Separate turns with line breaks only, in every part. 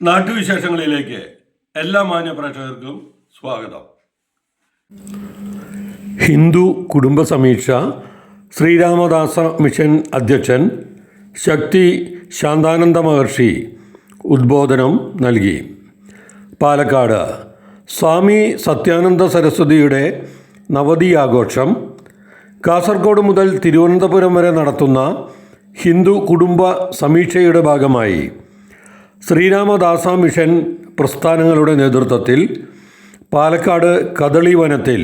നാട്ടുവിശേഷങ്ങളിലേക്ക് എല്ലാ മാന്യ പ്രേക്ഷകർക്കും സ്വാഗതം. ഹിന്ദു കുടുംബ സമീക്ഷ ശ്രീരാമദാസ മിഷൻ അധ്യക്ഷൻ ശക്തി ശാന്താനന്ദ മഹർഷി ഉദ്ബോധനം നൽകി. പാലക്കാട് സ്വാമി സത്യാനന്ദ സരസ്വതിയുടെ നവതി ആഘോഷം കാസർഗോഡ് മുതൽ തിരുവനന്തപുരം വരെ നടത്തുന്ന ഹിന്ദു കുടുംബ സമീക്ഷയുടെ ഭാഗമായി ശ്രീരാമദാസ മിഷൻ പ്രസ്ഥാനങ്ങളുടെ നേതൃത്വത്തിൽ പാലക്കാട് കദളി വനത്തിൽ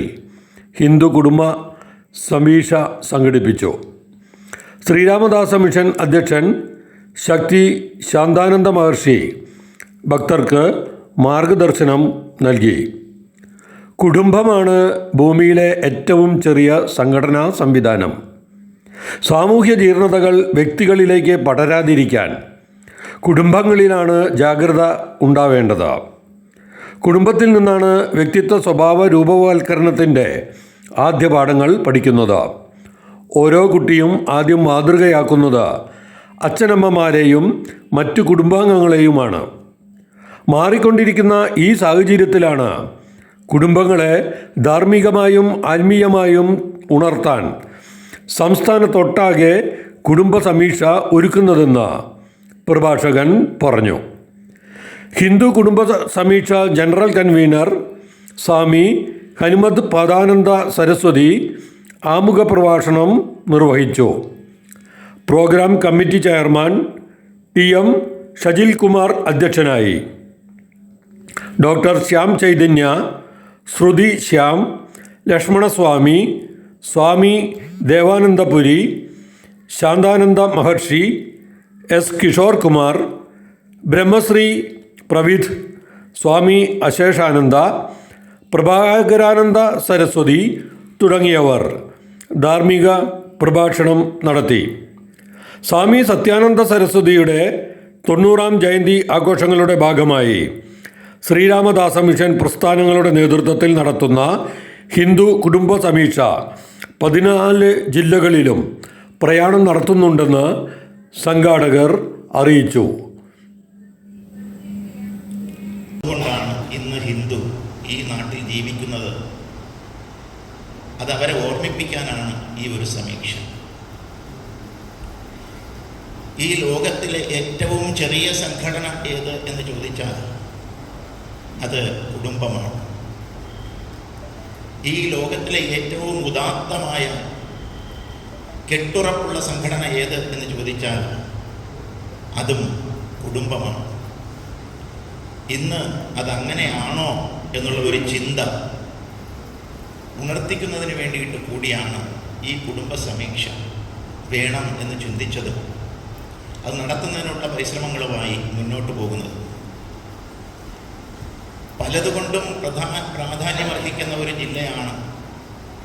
ഹിന്ദു കുടുംബ സമീക്ഷ സംഘടിപ്പിച്ചു. ശ്രീരാമദാസ മിഷൻ അധ്യക്ഷൻ ശക്തി ശാന്താനന്ദ മഹർഷി ഭക്തർക്ക് മാർഗദർശനം നൽകി. കുടുംബമാണ് ഭൂമിയിലെ ഏറ്റവും ചെറിയ സംഘടനാ സംവിധാനം. സാമൂഹ്യ ജീർണതകൾ വ്യക്തികളിലേക്ക് പടരാതിരിക്കാൻ കുടുംബങ്ങളിലാണ് ജാഗ്രത ഉണ്ടാവേണ്ടത്. കുടുംബത്തിൽ നിന്നാണ് വ്യക്തിത്വ സ്വഭാവ രൂപവൽക്കരണത്തിന്റെ ആദ്യ പാഠങ്ങൾ പഠിക്കുന്നത്. ഓരോ കുട്ടിയും ആദ്യം മാതൃകയാക്കുന്നത് അച്ഛനമ്മമാരെയും മറ്റു കുടുംബാംഗങ്ങളെയുമാണ്. മാറിക്കൊണ്ടിരിക്കുന്ന ഈ സാഹചര്യത്തിലാണ് കുടുംബങ്ങളെ ധാർമ്മികമായും ആത്മീയമായും ഉണർത്താൻ സംസ്ഥാനത്തൊട്ടാകെ കുടുംബ സമീക്ഷ ഒരുക്കുന്നതെന്ന് പ്രഭാഷകൻ പറഞ്ഞു. ഹിന്ദു കുടുംബ സമീക്ഷ ജനറൽ കൺവീനർ സ്വാമി ഹനുമത് പദാനന്ദ സരസ്വതി ആമുഖ പ്രഭാഷണം നിർവഹിച്ചു. Program committee chairman T M Shajil Kumar അധ്യക്ഷനായി. ഡോക്ടർ ശ്യാം ചൈതന്യ ശ്രുതി ശ്യാം ലക്ഷ്മണസ്വാമി സ്വാമി ദേവാനന്ദപുരി ശാന്താനന്ദ മഹർഷി എസ് കിഷോർ കുമാർ ബ്രഹ്മശ്രീ പ്രവിധ് സ്വാമി അശേഷാനന്ദ പ്രഭാകരാനന്ദ സരസ്വതി തുടങ്ങിയവർ ധാർമ്മിക പ്രഭാഷണം നടത്തി. സ്വാമി സത്യാനന്ദ സരസ്വതിയുടെ തൊണ്ണൂറാം ജയന്തി ആഘോഷങ്ങളുടെ ഭാഗമായി ശ്രീരാമദാസ മിഷൻ പ്രസ്ഥാനങ്ങളുടെ നേതൃത്വത്തിൽ നടത്തുന്ന ഹിന്ദു കുടുംബ സമീക്ഷ പതിനാല് ജില്ലകളിലും പ്രയാണം നടത്തുന്നുണ്ടെന്ന് സംഘാടകർ അറിയിച്ചു.
അതുകൊണ്ടാണ് ഇന്ന് ഹിന്ദു ഈ നാട്ടിൽ ജീവിക്കുന്നത്. അത് അവരെ ഓർമ്മിപ്പിക്കാനാണ് ഈ ഒരു സമീക്ഷ. ഈ ലോകത്തിലെ ഏറ്റവും ചെറിയ സംഘടന ഏത് എന്ന് ചോദിച്ചാൽ അത് കുടുംബമാണ്. ഈ ലോകത്തിലെ ഏറ്റവും ഉദാത്തമായ കെട്ടുറപ്പുള്ള സംഘടന ഏത് എന്ന് ചോദിച്ചാൽ അതും കുടുംബമാണ്. ഇന്ന് അതങ്ങനെയാണോ എന്നുള്ള ഒരു ചിന്ത ഉണർത്തിക്കുന്നതിന് വേണ്ടിയിട്ട് കൂടിയാണ് ഈ കുടുംബ സമീക്ഷ വേണം എന്ന് ചിന്തിച്ചത്. അത് നടത്തുന്നതിനുള്ള പരിശ്രമങ്ങളുമായി മുന്നോട്ട് പോകുന്നത്. പലതുകൊണ്ടും പ്രധാന പ്രാധാന്യം അർഹിക്കുന്ന ഒരു ജില്ലയാണ്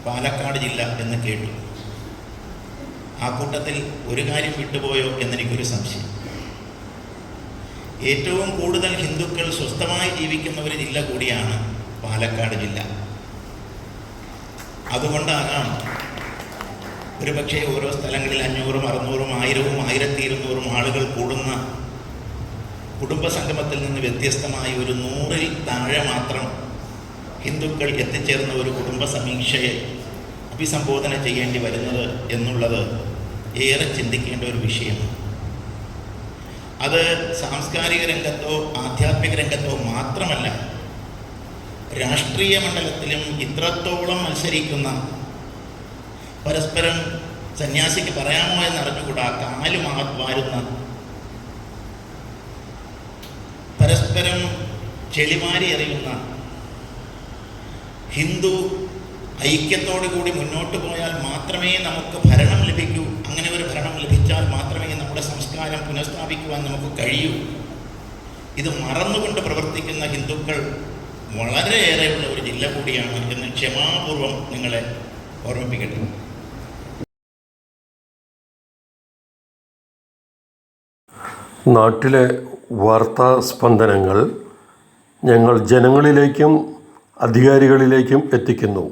പാലക്കാട് ജില്ല എന്ന് കേട്ടു. ആ കൂട്ടത്തിൽ ഒരു കാര്യം വിട്ടുപോയോ എന്നെനിക്കൊരു സംശയം. ഏറ്റവും കൂടുതൽ ഹിന്ദുക്കൾ സ്വസ്ഥമായി ജീവിക്കുന്ന ഒരു ജില്ല കൂടിയാണ് പാലക്കാട് ജില്ല. അതുകൊണ്ടാകാം ഒരുപക്ഷെ ഓരോ സ്ഥലങ്ങളിൽ അഞ്ഞൂറും അറുന്നൂറും ആയിരവും ആയിരത്തി ഇരുന്നൂറും ആളുകൾ കൂടുന്ന കുടുംബസംഗമത്തിൽ നിന്ന് വ്യത്യസ്തമായി ഒരു നൂറിൽ താഴെ മാത്രം ഹിന്ദുക്കൾ എത്തിച്ചേർന്ന ഒരു കുടുംബ സമീക്ഷയെ അഭിസംബോധന ചെയ്യേണ്ടി വരുന്നത് എന്നുള്ളത് ഏറെ ചിന്തിക്കേണ്ട ഒരു വിഷയമാണ്. അത് സാംസ്കാരിക രംഗത്തോ ആധ്യാത്മിക രംഗത്തോ മാത്രമല്ല രാഷ്ട്രീയ മണ്ഡലത്തിലും ഇത്രത്തോളം മത്സരിക്കുന്ന പരസ്പരം സന്യാസിക്ക് പറയാമോ എന്ന് അറിഞ്ഞുകൂടാ വാരുന്ന പരസ്പരം ചെളിമാരി എറിയുന്ന ഹിന്ദു ഐക്യത്തോടു കൂടി മുന്നോട്ട് പോയാൽ മാത്രമേ നമുക്ക് ഭരണം ലഭിക്കൂ ലഭിച്ചാൽ മാത്രമേ നമ്മുടെ സംസ്കാരം പുനഃസ്ഥാപിക്കുവാൻ നമുക്ക് കഴിയൂ. ഇത് മറന്നുകൊണ്ട് പ്രവർത്തിക്കുന്ന ഹിന്ദുക്കൾ വളരെയേറെയുള്ള ഒരു ജില്ല കൂടിയാണ് എന്ന് ക്ഷമാപൂർവം നിങ്ങളെ ഓർമ്മിപ്പിക്കട്ടെ.
നാട്ടിലെ വാർത്താ സ്പന്ദനങ്ങൾ ഞങ്ങൾ ജനങ്ങളിലേക്കും അധികാരികളിലേക്കും എത്തിക്കുന്നു.